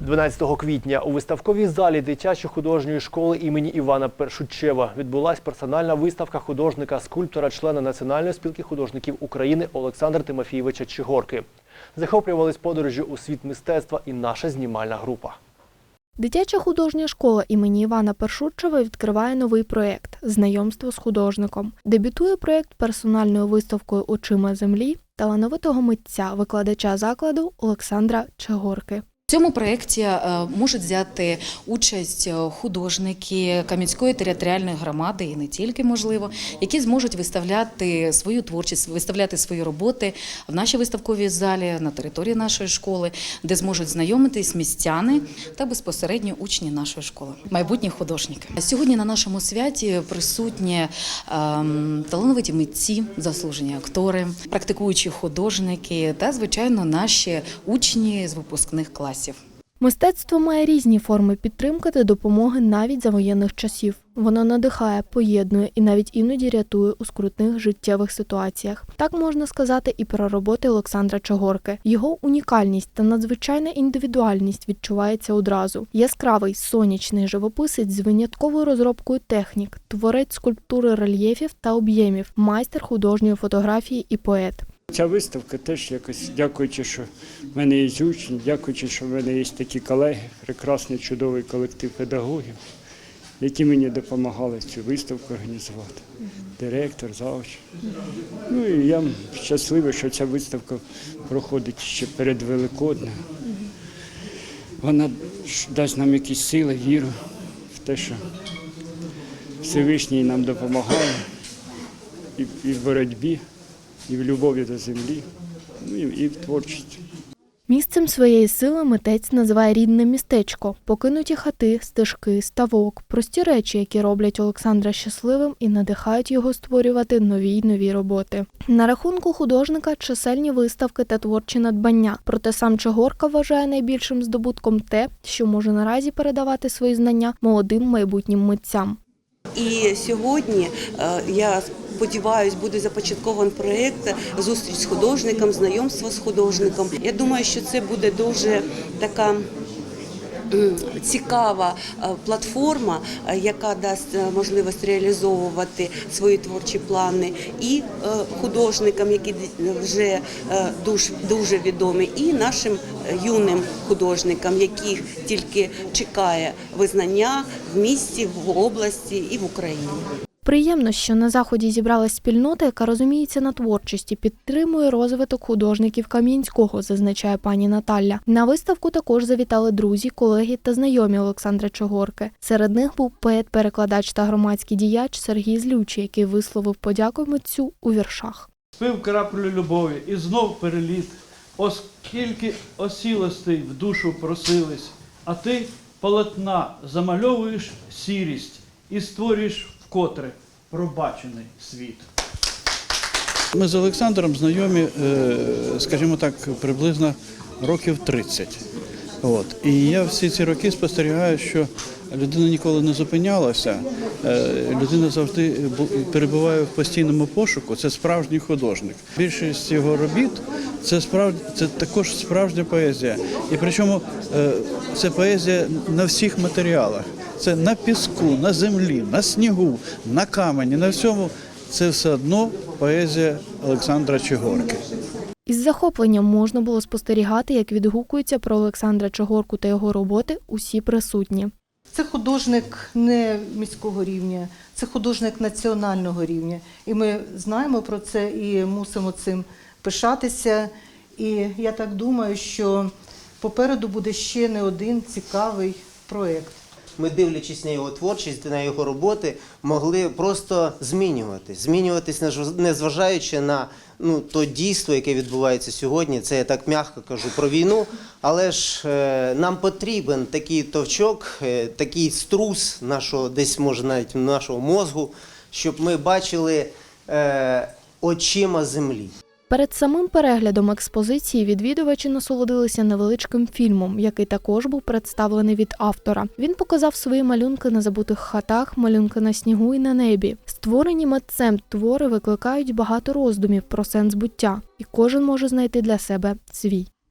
12 квітня у виставковій залі дитячо-художньої школи імені Івана Першучева відбулась персональна виставка художника, скульптора, члена Національної спілки художників України Олександра Тимофійовича Чигорки. Захоплювались подорожі у світ мистецтва і наша знімальна група. Дитяча художня школа імені Івана Першучева відкриває новий проєкт Знайомство з художником. Дебютує проєкт персональною виставкою Очима землі талановитого митця, викладача закладу Олександра Чегорки. Цьому проєкті е, можуть взяти участь е, художники Кам'янської територіальної громади і не тільки можливо, які зможуть виставляти свою творчість, виставляти свої роботи в нашій виставковій залі на території нашої школи, де зможуть знайомитись містяни та безпосередньо учні нашої школи, майбутні художники. Сьогодні на нашому святі присутні ем, талановиті митці, заслужені актори, практикуючі художники та, звичайно, наші учні з випускних класів. Мистецтво має різні форми підтримки та допомоги навіть за воєнних часів. Воно надихає, поєднує і навіть іноді рятує у скрутних життєвих ситуаціях. Так можна сказати і про роботи Олександра Чогорки. Його унікальність та надзвичайна індивідуальність відчувається одразу. Яскравий сонячний живописець з винятковою розробкою технік, творець скульптури рельєфів та об'ємів, майстер художньої фотографії і поет. Ця виставка теж якось, дякуючи, що в мене є учні, дякуючи, що в мене є такі колеги, прекрасний, чудовий колектив педагогів, які мені допомагали цю виставку організувати. Директор, завуч. Ну і я щасливий, що ця виставка проходить ще перед Великоднем. Вона дасть нам якісь сили, віру в те, що Всевишній нам допомагає і, в боротьбі і в любові до землі, ну і, і в творчості. Місцем своєї сили митець називає рідне містечко, покинуті хати, стежки, ставок, прості речі, які роблять Олександра щасливим і надихають його створювати нові й нові роботи. На рахунку художника чисельні виставки та творчі надбання. Проте сам Чогорка вважає найбільшим здобутком те, що може наразі передавати свої знання молодим майбутнім митцям. І сьогодні е, я сподіваюся, буде започаткований проєкт зустріч з художником, знайомство з художником. Я думаю, що це буде дуже така. Цікава е, платформа, е, яка дасть е, можливість реалізовувати свої творчі плани і художникам, які вже дуже, відомі, і нашим юним художникам, яких тільки чекає визнання в місті, в області і в Україні. Приємно, що на заході зібралась спільнота, яка розуміється на творчості, підтримує розвиток художників Кам'янського, зазначає пані Наталя. На виставку також завітали друзі, колеги та знайомі Олександра Чогорки. Серед них був поет-перекладач та громадський діяч Сергій Злючий, який висловив подяку митцю у віршах. Спив краплю любові і знов переліт, оскільки осілостей в душу просились, а ти полотна замальовуєш сірість і створюєш вкотре пробачений світ. Ми з Олександром знайомі, е, скажімо так, приблизно років 30. От. І я всі ці роки спостерігаю, що людина ніколи не зупинялася, е, людина завжди перебуває в постійному пошуку. Це справжній художник. Більшість його робіт це справді це також справжня поезія. І причому е, це поезія на всіх матеріалах. Це на піску, на землі, на снігу, на камені, на всьому. Це все одно поезія Олександра Чигорки. Із захопленням можна було спостерігати, як відгукуються про Олександра Чогорку та його роботи усі присутні. Це художник не міського рівня, це художник національного рівня. І ми знаємо про це і мусимо цим пишатися. І я так думаю, що попереду буде ще не один цікавий проєкт. Ми, дивлячись на його творчість, на його роботи, могли просто змінюватись. Змінюватись, незважаючи на ну, то дійство, яке відбувається сьогодні. Це я так м'яко кажу про війну. Але ж е, нам потрібен такий товчок, е, такий струс нашого, десь може навіть нашого мозгу, щоб ми бачили е, очима землі. Перед самим переглядом експозиції відвідувачі насолодилися невеличким фільмом, який також був представлений від автора. Він показав свої малюнки на забутих хатах, малюнки на снігу і на небі. Створені митцем твори викликають багато роздумів про сенс буття, і кожен може знайти для себе свій.